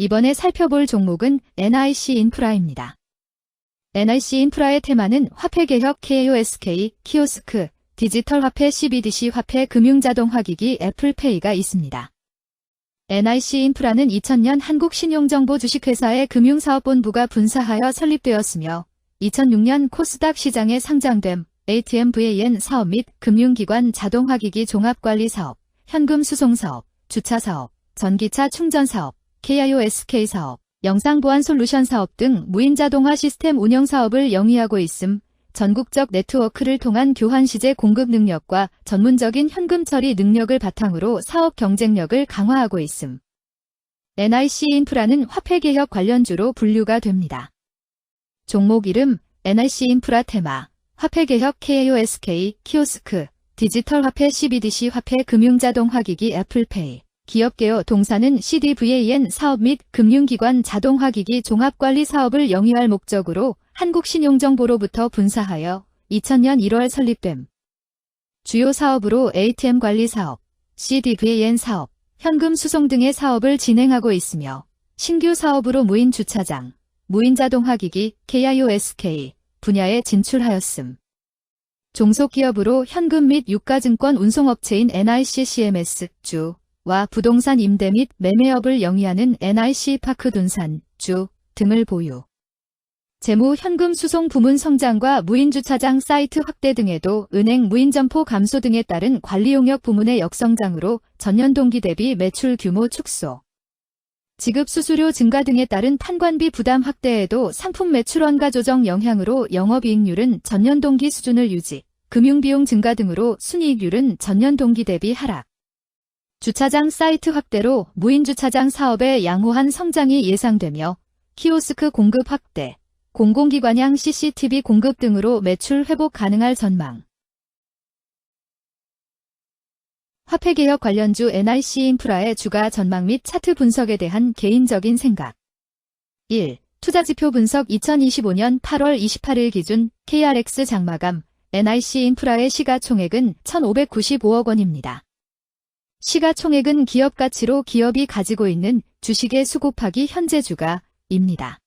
이번에 살펴볼 종목은 NIC 인프라입니다. NIC 인프라의 테마는 화폐개혁 KOSK, 키오스크, 디지털 화폐 CBDC 화폐 금융자동화기기 애플페이가 있습니다. NIC 인프라는 2000년 한국신용정보 주식회사의 금융사업본부가 분사하여 설립되었으며 2006년 코스닥 시장에 상장됨 ATM-VAN 사업 및 금융기관 자동화기기 종합관리 사업, 현금 수송 사업, 주차 사업, 전기차 충전 사업, KIOSK 사업, 영상보안 솔루션 사업 등 무인자동화 시스템 운영 사업을 영위하고 있음 전국적 네트워크를 통한 교환 시제 공급 능력과 전문적인 현금 처리 능력을 바탕으로 사업 경쟁력을 강화하고 있음. NIC 인프라는 화폐개혁 관련주로 분류가 됩니다. 종목 이름 NIC 인프라 테마 화폐개혁 KOSK 키오스크 디지털 화폐 CBDC 화폐 금융자동화기기 애플페이 기업개요 동사는 CDVAN 사업 및 금융기관 자동화기기 종합관리 사업을 영위할 목적으로 한국신용정보로부터 분사하여 2000년 1월 설립됨. 주요 사업으로 ATM 관리 사업, CDVAN 사업, 현금 수송 등의 사업을 진행하고 있으며 신규 사업으로 무인 주차장, 무인 자동화기기 KIOSK 분야에 진출하였음. 종속기업으로 현금 및 유가증권 운송업체인 NIC CMS 주, 와 부동산 임대 및 매매업을 영위하는 NIC 파크 둔산, 주 등을 보유. 재무 현금 수송 부문 성장과 무인 주차장 사이트 확대 등에도 은행 무인 점포 감소 등에 따른 관리 용역 부문의 역성장으로 전년 동기 대비 매출 규모 축소. 지급 수수료 증가 등에 따른 판관비 부담 확대에도 상품 매출 원가 조정 영향으로 영업이익률은 전년 동기 수준을 유지, 금융비용 증가 등으로 순이익률은 전년 동기 대비 하락. 주차장 사이트 확대로 무인 주차장 사업의 양호한 성장이 예상되며 키오스크 공급 확대, 공공기관향 CCTV 공급 등으로 매출 회복 가능할 전망. 화폐개혁 관련주 NIC 인프라의 주가 전망 및 차트 분석에 대한 개인적인 생각. 1. 투자지표 분석 2025년 8월 28일 기준 KRX 장마감 NIC 인프라의 시가총액은 1,595억 원입니다. 시가총액은 기업 가치로 기업이 가지고 있는 주식의 수 곱하기 현재 주가입니다.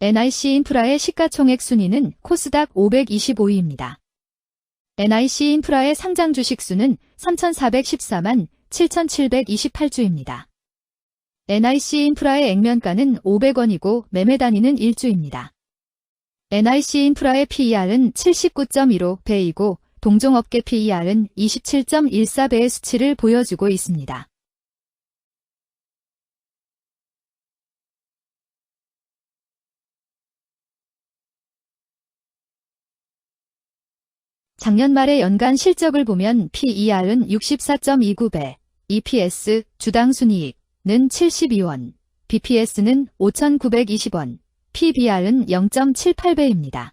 NIC 인프라의 시가총액 순위는 코스닥 525위입니다. NIC 인프라의 상장 주식 수는 3,414만 7,728주입니다. NIC 인프라의 액면가는 500원이고 매매 단위는 1주입니다. NIC 인프라의 PER은 79.15 배이고 동종업계 PER은 27.14배의 수치를 보여주고 있습니다. 작년 말의 연간 실적을 보면 PER은 64.29배, EPS 주당 순이익은 72원, BPS는 5,920원, PBR은 0.78배입니다.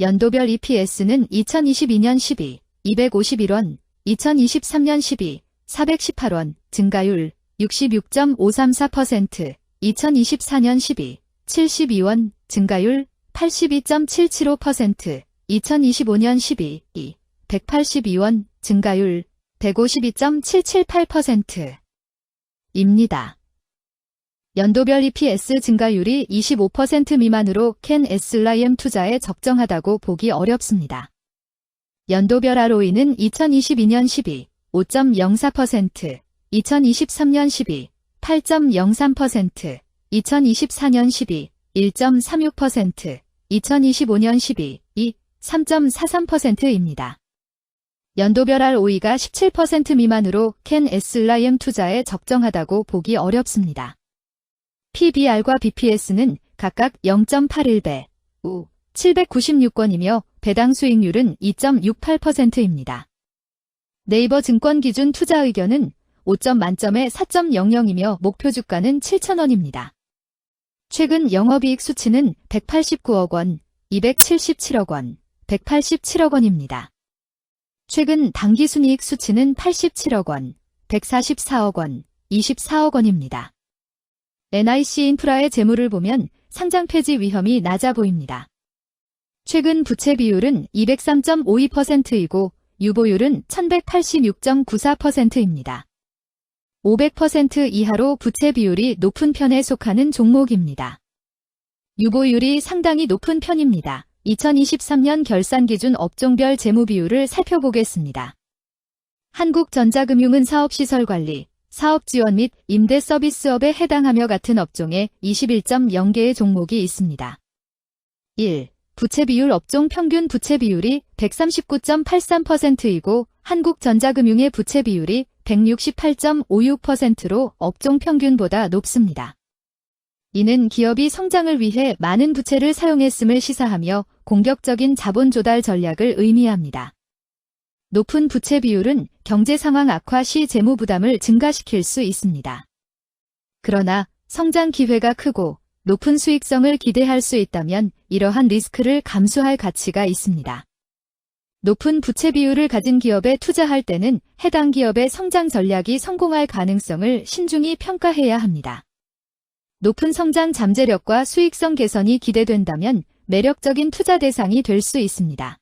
연도별 EPS는 2022년 12, 251원, 2023년 12, 418원, 증가율 66.534%, 2024년 12, 72원, 증가율 82.775%, 2025년 12, 2, 182원, 증가율 152.778%. 입니다. 연도별 EPS 증가율이 25% 미만으로 캔 SLIM 투자에 적정하다고 보기 어렵습니다. 연도별 ROE는 2022년 12, 5.04%, 2023년 12, 8.03%, 2024년 12, 1.36%, 2025년 12, 2, 3.43%입니다. 연도별 ROE가 17% 미만으로 캔 SLIM 투자에 적정하다고 보기 어렵습니다. PBR과 BPS는 각각 0.81배, 우 796건이며 배당 수익률은 2.68%입니다. 네이버 증권 기준 투자 의견은 5점 만점에 4.00이며 목표 주가는 7천원입니다. 최근 영업이익 수치는 189억 원, 277억 원, 187억 원입니다. 최근 당기순이익 수치는 87억 원, 144억 원, 24억 원입니다. NIC 인프라의 재물을 보면 상장 폐지 위험이 낮아 보입니다. 최근 부채 비율은 203.52%이고 유보율은 1186.94%입니다. 500% 이하로 부채 비율이 높은 편에 속하는 종목입니다. 유보율이 상당히 높은 편입니다. 2023년 결산 기준 업종별 재무 비율을 살펴보겠습니다. 한국전자금융은 사업시설관리, 사업 지원 및 임대 서비스업에 해당하며 같은 업종에 21.0개의 종목이 있습니다. 1. 부채 비율 업종 평균 부채 비율이 139.83%이고 한국전자금융의 부채 비율이 168.56%로 업종 평균보다 높습니다. 이는 기업이 성장을 위해 많은 부채를 사용했음을 시사하며 공격적인 자본 조달 전략을 의미합니다. 높은 부채 비율은 경제 상황 악화 시 재무 부담을 증가시킬 수 있습니다. 그러나 성장 기회가 크고 높은 수익성을 기대할 수 있다면 이러한 리스크를 감수할 가치가 있습니다. 높은 부채 비율을 가진 기업에 투자할 때는 해당 기업의 성장 전략이 성공할 가능성을 신중히 평가해야 합니다. 높은 성장 잠재력과 수익성 개선이 기대된다면 매력적인 투자 대상이 될 수 있습니다.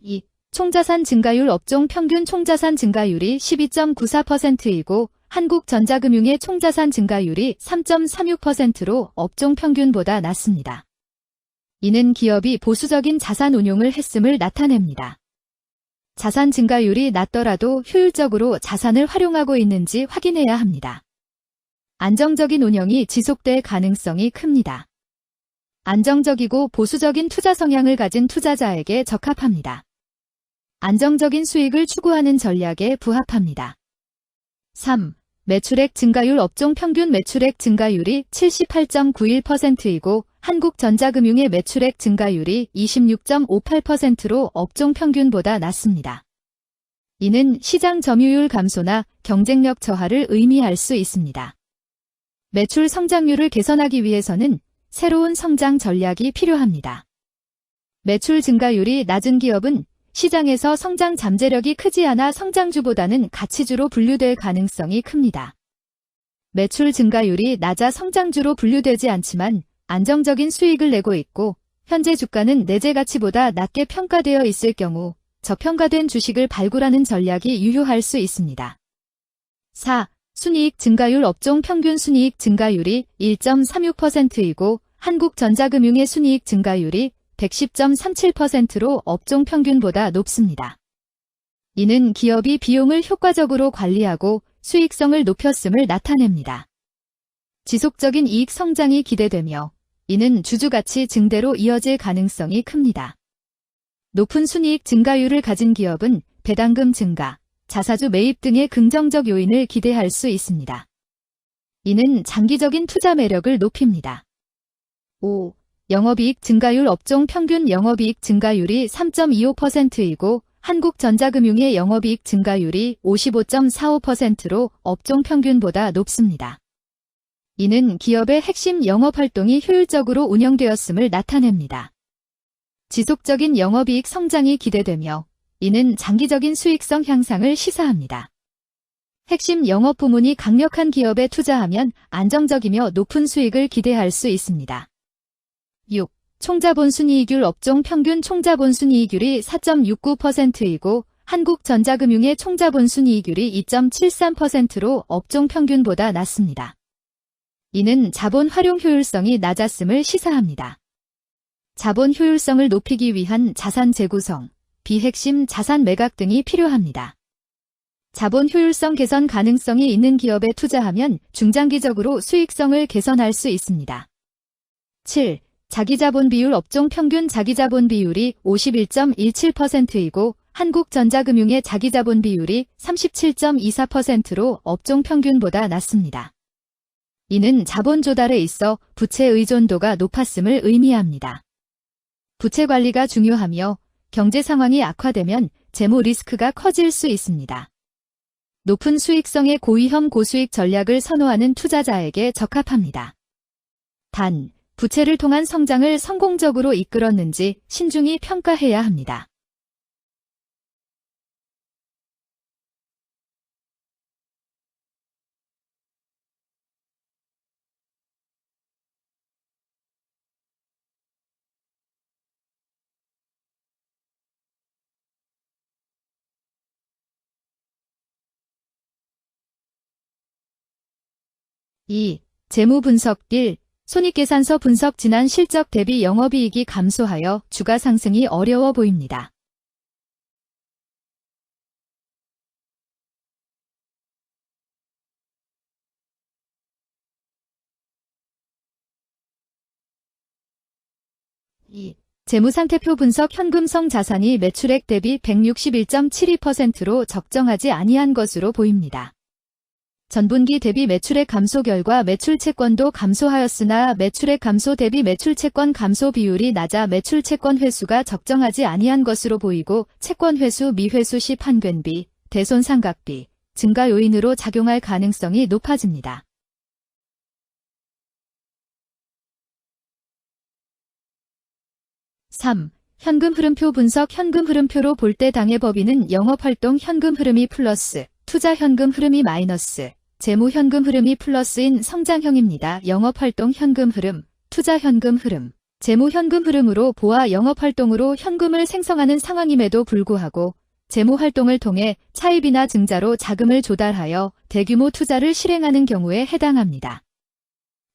2. 총자산 증가율 업종 평균 총자산 증가율이 12.94%이고 한국전자금융의 총자산 증가율이 3.36%로 업종 평균보다 낮습니다. 이는 기업이 보수적인 자산 운용을 했음을 나타냅니다. 자산 증가율이 낮더라도 효율적으로 자산을 활용하고 있는지 확인해야 합니다. 안정적인 운영이 지속될 가능성이 큽니다. 안정적이고 보수적인 투자 성향을 가진 투자자에게 적합합니다. 안정적인 수익을 추구하는 전략에 부합합니다. 3. 매출액 증가율 업종 평균 매출액 증가율이 78.91%이고 한국전자금융의 매출액 증가율이 26.58%로 업종 평균보다 낮습니다. 이는 시장 점유율 감소나 경쟁력 저하를 의미할 수 있습니다. 매출 성장률을 개선하기 위해서는 새로운 성장 전략이 필요합니다. 매출 증가율이 낮은 기업은 시장에서 성장 잠재력이 크지 않아 성장주보다는 가치주로 분류될 가능성이 큽니다. 매출 증가율이 낮아 성장주로 분류되지 않지만 안정적인 수익을 내고 있고 현재 주가는 내재 가치보다 낮게 평가되어 있을 경우 저평가된 주식을 발굴하는 전략이 유효할 수 있습니다. 4. 순이익 증가율 업종 평균 순이익 증가율이 1.36%이고 한국전자금융의 순이익 증가율이 110.37%로 업종 평균보다 높습니다. 이는 기업이 비용을 효과적으로 관리하고 수익성을 높였음을 나타냅니다. 지속적인 이익 성장이 기대되며 이는 주주가치 증대로 이어질 가능성이 큽니다. 높은 순이익 증가율을 가진 기업은 배당금 증가, 자사주 매입 등의 긍정적 요인을 기대할 수 있습니다. 이는 장기적인 투자 매력을 높입니다. 5. 영업이익 증가율 업종 평균 영업이익 증가율이 3.25%이고 한국전자금융의 영업이익 증가율이 55.45%로 업종 평균보다 높습니다. 이는 기업의 핵심 영업활동이 효율적으로 운영되었음을 나타냅니다. 지속적인 영업이익 성장이 기대되며 이는 장기적인 수익성 향상을 시사합니다. 핵심 영업 부문이 강력한 기업에 투자하면 안정적이며 높은 수익을 기대할 수 있습니다. 6. 총자본 순이익률 업종 평균 총자본 순이익률이 4.69%이고 한국전자금융의 총자본 순이익률이 2.73%로 업종 평균보다 낮습니다. 이는 자본 활용 효율성이 낮았음을 시사합니다. 자본 효율성을 높이기 위한 자산 재구성, 비핵심 자산 매각 등이 필요합니다. 자본 효율성 개선 가능성이 있는 기업에 투자하면 중장기적으로 수익성을 개선할 수 있습니다. 7. 자기자본 비율 업종 평균 자기자본 비율이 51.17%이고 한국전자금융의 자기자본 비율이 37.24%로 업종 평균보다 낮습니다. 이는 자본 조달에 있어 부채 의존도가 높았음을 의미합니다. 부채 관리가 중요하며 경제 상황이 악화되면 재무 리스크가 커질 수 있습니다. 높은 수익성의 고위험 고수익 전략을 선호하는 투자자에게 적합합니다. 단, 부채를 통한 성장을 성공적으로 이끌었는지 신중히 평가해야 합니다. 이 재무 분석 1. 손익계산서 분석 지난 실적 대비 영업이익이 감소하여 주가 상승이 어려워 보입니다. 이 재무상태표 분석 현금성 자산이 매출액 대비 161.72%로 적정하지 아니한 것으로 보입니다. 전분기 대비 매출액 감소 결과 매출 채권도 감소하였으나 매출액 감소 대비 매출 채권 감소 비율이 낮아 매출 채권 회수가 적정하지 아니한 것으로 보이고 채권 회수 미회수 시 판권비, 대손 상각비 증가 요인으로 작용할 가능성이 높아집니다. 3. 현금 흐름표 분석 현금 흐름표로 볼 때 당해 법인은 영업활동 현금 흐름이 플러스, 투자 현금 흐름이 마이너스, 재무 현금 흐름이 플러스인 성장형입니다. 영업활동 현금 흐름, 투자 현금 흐름, 재무 현금 흐름으로 보아 영업활동으로 현금을 생성하는 상황임에도 불구하고 재무 활동을 통해 차입이나 증자로 자금을 조달하여 대규모 투자를 실행하는 경우에 해당합니다.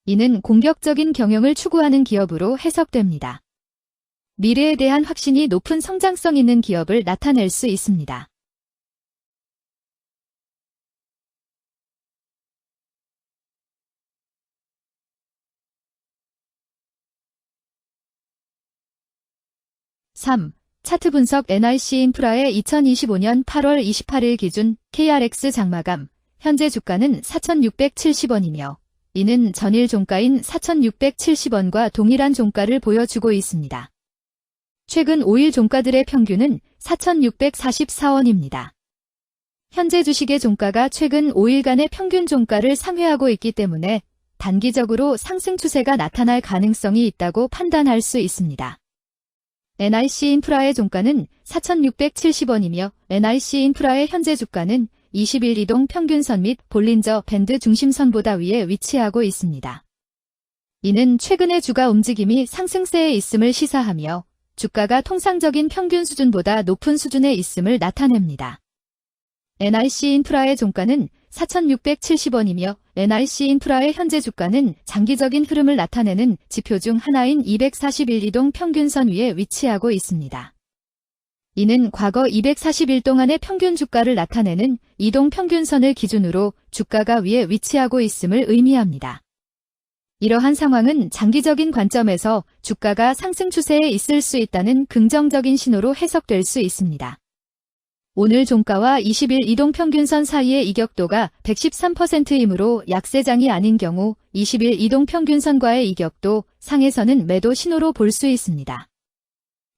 이는 공격적인 경영을 추구하는 기업으로 해석됩니다. 미래에 대한 확신이 높은 성장성 있는 기업을 나타낼 수 있습니다. (3) 차트 분석 NIC 인프라의 2025년 8월 28일 기준 KRX 장마감 현재 주가는 4,670원이며 이는 전일 종가인 4,670원과 동일한 종가를 보여주고 있습니다. 최근 5일 종가들의 평균은 4,644원입니다. 현재 주식의 종가가 최근 5일간의 평균 종가를 상회하고 있기 때문에 단기적으로 상승 추세가 나타날 가능성이 있다고 판단할 수 있습니다. NIC 인프라의 종가는 4,670원이며 NIC 인프라의 현재 주가는 20일 이동 평균선 및 볼린저 밴드 중심선보다 위에 위치하고 있습니다. 이는 최근의 주가 움직임이 상승세에 있음을 시사하며 주가가 통상적인 평균 수준보다 높은 수준에 있음을 나타냅니다. NIC 인프라의 종가는 4,670원이며 NIC 인프라의 현재 주가는 장기적인 흐름을 나타내는 지표 중 하나인 241이동 평균선 위에 위치하고 있습니다. 이는 과거 241 동안의 평균 주가를 나타내는 이동 평균선을 기준으로 주가가 위에 위치하고 있음을 의미합니다. 이러한 상황은 장기적인 관점에서 주가가 상승 추세에 있을 수 있다는 긍정적인 신호로 해석될 수 있습니다. 오늘 종가와 20일 이동평균선 사이의 이격도가 113%이므로 약세장이 아닌 경우 20일 이동평균선과의 이격도 상에서는 매도 신호로 볼 수 있습니다.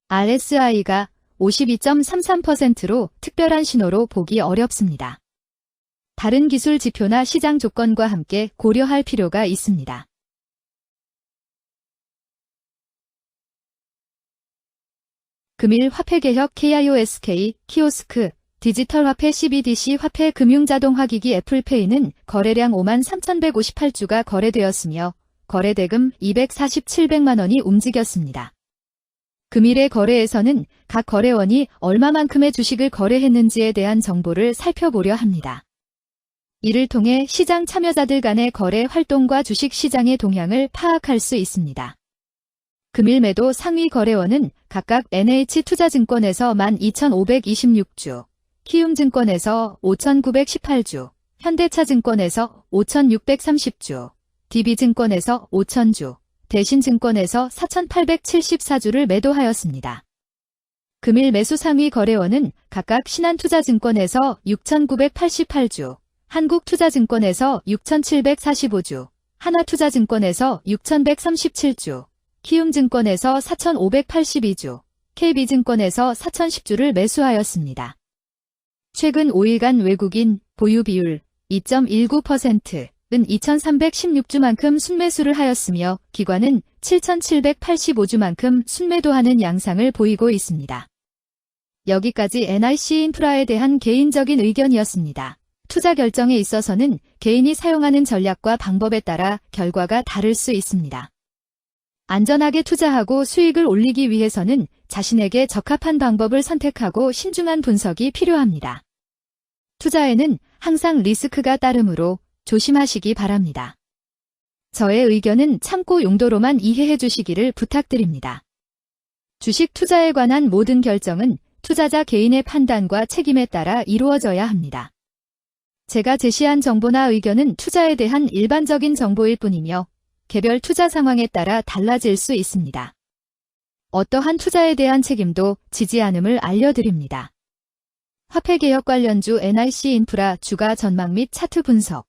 RSI가 52.33%로 특별한 신호로 보기 어렵습니다. 다른 기술 지표나 시장 조건과 함께 고려할 필요가 있습니다. 금일 화폐개혁 KIOSK, 키오스크, 디지털 화폐 CBDC 화폐 금융자동화기기 애플페이는 거래량 5만 3,158주가 거래되었으며 거래대금 247백만 원이 움직였습니다. 금일의 거래에서는 각 거래원이 얼마만큼의 주식을 거래했는지에 대한 정보를 살펴보려 합니다. 이를 통해 시장 참여자들 간의 거래 활동과 주식 시장의 동향을 파악할 수 있습니다. 금일 매도 상위 거래원은 각각 NH투자증권에서 12,526주, 키움증권에서 5,918주, 현대차증권에서 5,630주, DB증권에서 5,000주, 대신증권에서 4,874주를 매도하였습니다. 금일 매수 상위 거래원은 각각 신한투자증권에서 6,988주, 한국투자증권에서 6,745주, 하나투자증권에서 6,137주, 키움증권에서 4,582주, KB증권에서 4,010주를 매수하였습니다. 최근 5일간 외국인 보유 비율 2.19%은 2,316주만큼 순매수를 하였으며 기관은 7,785주만큼 순매도하는 양상을 보이고 있습니다. 여기까지 NIC 인프라에 대한 개인적인 의견이었습니다. 투자 결정에 있어서는 개인이 사용하는 전략과 방법에 따라 결과가 다를 수 있습니다. 안전하게 투자하고 수익을 올리기 위해서는 자신에게 적합한 방법을 선택하고 신중한 분석이 필요합니다. 투자에는 항상 리스크가 따르므로 조심하시기 바랍니다. 저의 의견은 참고 용도로만 이해해 주시기를 부탁드립니다. 주식 투자에 관한 모든 결정은 투자자 개인의 판단과 책임에 따라 이루어져야 합니다. 제가 제시한 정보나 의견은 투자에 대한 일반적인 정보일 뿐이며 개별 투자 상황에 따라 달라질 수 있습니다. 어떠한 투자에 대한 책임도 지지 않음을 알려드립니다. 화폐개혁 관련주 NIC 인프라 주가 전망 및 차트 분석